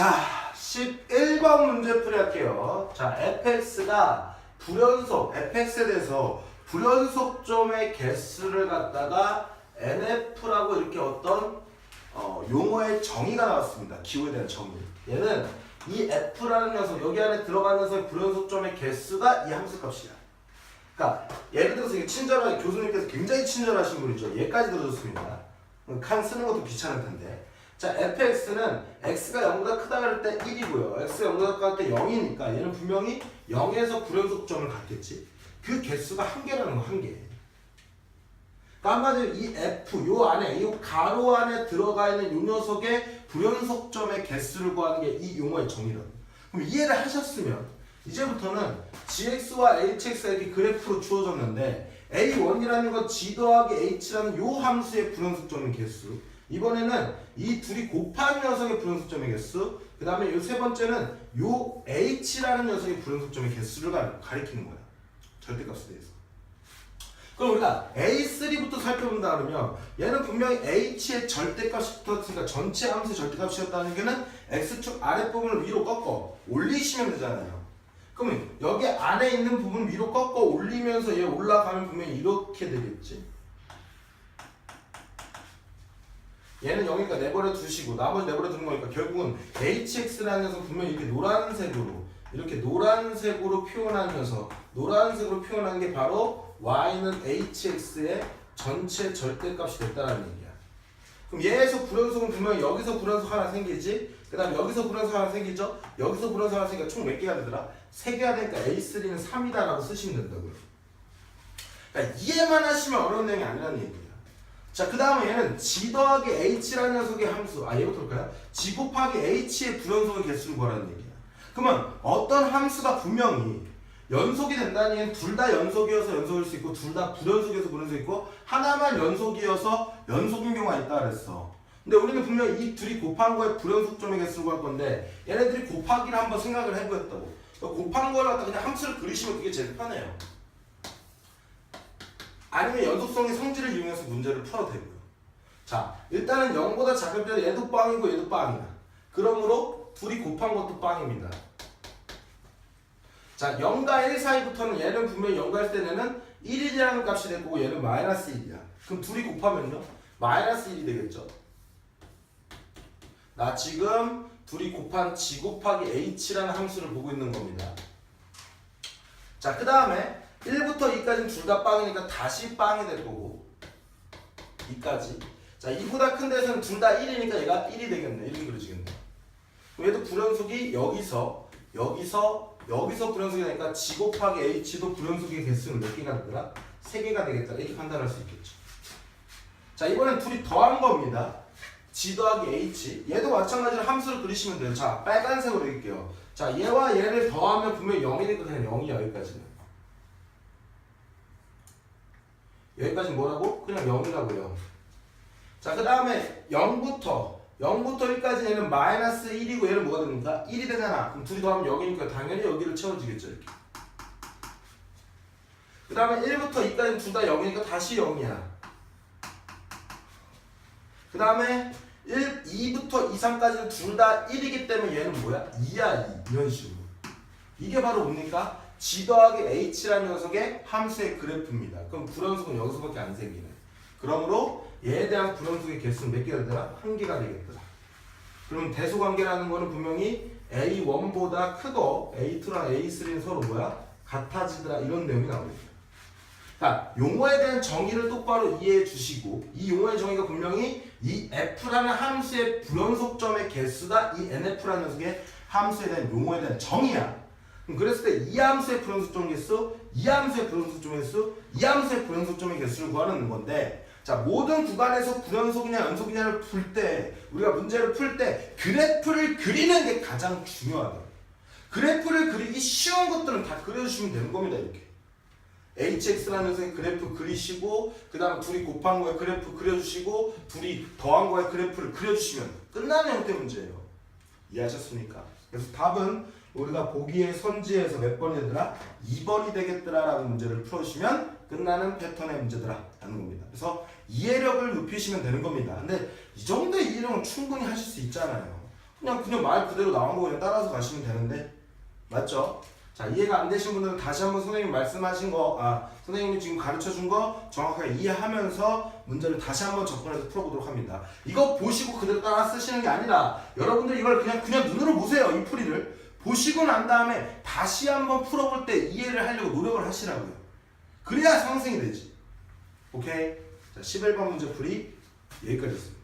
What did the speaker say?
자, 11번 문제 풀이할게요. 자, fx가 불연속, fx에 대해서 불연속점의 개수를 갖다가 nf라고 이렇게 어떤 어, 용어의 정의가 나왔습니다. 기호에 대한 정의. 얘는 이 f라는 녀석, 여기 안에 들어가는 녀석의 불연속점의 개수가 이 함수 값이야. 그러니까 예를 들어서 이게 친절하게 교수님께서 굉장히 친절하신 분이죠. 얘까지 들어줬습니다. 칸 쓰는 것도 귀찮을 텐데. 자, fx는 x가 0보다 크다 그럴 때 1이고요. x가 0보다 크다 할때 0이니까 얘는 분명히 0에서 불연속점을 갖겠지. 그 개수가 한 개라는 거, 한 개. 그러니까 한마디로 이 f, 요 안에, 이 가로 안에 들어가 있는 요 녀석의 불연속점의 개수를 구하는 게 이 용어의 정의라고. 그럼 이해를 하셨으면 이제부터는 gx와 hx가 이렇게 그래프로 주어졌는데 a1이라는 건 g 더하기 h라는 요 함수의 불연속점의 개수 이번에는 이 둘이 곱한 녀석의 불연속점의 개수 그 다음에 요 세 번째는 요 h라는 녀석의 불연속점의 개수를 가, 가리키는 거야. 절대값에 대해서. 그럼 우리가 a3부터 살펴본다 그러면 얘는 분명히 h의 절대값이 붙었으니까 전체 함수의 절대값이었다는 얘기는 x축 아랫부분을 위로 꺾어 올리시면 되잖아요. 그러면 여기 안에 있는 부분 위로 꺾어 올리면서 얘 올라가면 분명히 이렇게 되겠지. 얘는 0이니까 내버려 두시고 나머지 내버려 두는 거니까 결국은 hx라는 녀석 분명히 이렇게 노란색으로 이렇게 노란색으로 표현한 녀석 노란색으로 표현한 게 바로 y는 hx의 전체 절대값이 됐다는 얘기야. 그럼 얘에서 불연속은 분명히 여기서 불연속 하나 생기지 그 다음 여기서 불연속 하나 생기죠 여기서 불연속 하나 생기니까 총 몇 개가 되더라? 3개가 되니까 A3는 3이다 라고 쓰시면 된다고요 그러니까 이해만 하시면 어려운 내용이 아니라는 얘기야 자 그 다음에 얘는 G 더하기 H라는 녀석의 함수. 아 얘부터 볼까요? G 곱하기 H의 불연속의 개수를 구하라는 얘기야. 그러면 어떤 함수가 분명히 연속이 된다는 얘기는 둘 다 연속이어서 연속일 수 있고 둘 다 불연속이어서 불연속이 있고 하나만 연속이어서 연속인 경우가 있다 그랬어. 근데 우리는 분명히 이 둘이 곱한 거에 불연속점의 개수를 구할 건데 얘네들이 곱하기를 한번 생각을 해보겠다고. 곱한 거를 갖다 그냥 함수를 그리시면 그게 제일 편해요 아니면 연속성의 성질을 이용해서 문제를 풀어도 되고요 자 일단은 0보다 작을 때 얘도 빵이고 얘도 빵이야 그러므로 둘이 곱한 것도 빵입니다. 자 0과 1 사이부터는 얘는 분명히 0과 1 때는 1이라는 값이 될 거고 얘는 마이너스 1이야. 그럼 둘이 곱하면요? 마이너스 1이 되겠죠? 나 지금 둘이 곱한 g 곱하기 h라는 함수를 보고 있는 겁니다. 자, 그 다음에 1부터 2까지는 둘 다 빵이니까 다시 빵이 될 거고 2까지 자, 2보다 큰 데서는 둘 다 1이니까 얘가 1이 되겠네. 이렇게 그려지겠네. 얘도 불연속이 여기서 여기서 여기서 불연속이 되니까 g 곱하기 h도 불연속의 개수는 몇 개가 되더라? 3개가 되겠다. 이렇게 판단할 수 있겠죠. 자, 이번엔 둘이 더한 겁니다. g 더하기 h 얘도 마찬가지로 함수를 그리시면 돼요 자 빨간색으로 그릴게요 자 얘와 얘를 더하면 분명히 0이니까 그냥 0이야 여기까지는 여기까지 뭐라고? 그냥 0이라고요 자 그 다음에 0부터 0부터 1까지 얘는 마이너스 1이고 얘는 뭐가 됩니까? 1이 되잖아 그럼 둘이 더하면 0이니까 당연히 여기를 채워지겠죠 이렇게 그 다음에 1부터 2까지는 둘 다 0이니까 다시 0이야 그 다음에 1, 2부터 2, 3까지는 둘 다 1이기 때문에 얘는 뭐야? 2야 2 이런 식으로 이게 바로 뭡니까? G 더하기 h라는 녀석의 함수의 그래프입니다 그럼 불연속은 여기서밖에 안 생기네 그러므로 얘에 대한 불연속의 개수는 몇 개가 되더라? 한 개가 되겠더라 그럼 대소관계라는 거는 분명히 a1보다 크고 a2랑 a3는 서로 뭐야? 같아지더라 이런 내용이 나오겠다 자, 용어에 대한 정의를 똑바로 이해해 주시고 이 용어의 정의가 분명히 이 f라는 함수의 불연속점의 개수가 이 nf라는 녀석의 함수에 대한 용어에 대한 정의야. 그랬을 때 이 함수의 불연속점 개수, 이 함수의 불연속점 개수, 이 함수의 불연속점의 개수를 구하는 건데 자 모든 구간에서 불연속이냐 연속이냐를 풀 때 우리가 문제를 풀 때 그래프를 그리는 게 가장 중요하다. 그래프를 그리기 쉬운 것들은 다 그려주시면 되는 겁니다 이렇게. hx라는 녀석의 그래프 그리시고 그 다음 둘이 곱한 거에 그래프 그려주시고 둘이 더한 거에 그래프를 그려주시면 끝나는 형태 문제예요 이해하셨습니까? 그래서 답은 우리가 보기의 선지에서 몇 번이더라? 2번이 되겠더라 라는 문제를 풀어주시면 끝나는 패턴의 문제더라 라는 겁니다 그래서 이해력을 높이시면 되는 겁니다 근데 이 정도의 이해력은 충분히 하실 수 있잖아요 그냥 그냥 말 그대로 나온 거 그냥 따라서 가시면 되는데 맞죠? 자 이해가 안 되신 분들은 다시 한번 선생님 말씀하신 거, 아 선생님이 지금 가르쳐 준 거 정확하게 이해하면서 문제를 다시 한번 접근해서 풀어보도록 합니다. 이거 보시고 그대로 따라 쓰시는 게 아니라 여러분들 이걸 그냥 그냥 눈으로 보세요 이 풀이를 보시고 난 다음에 다시 한번 풀어볼 때 이해를 하려고 노력을 하시라고요. 그래야 상승이 되지. 오케이? 자 11번 문제 풀이 여기까지였습니다.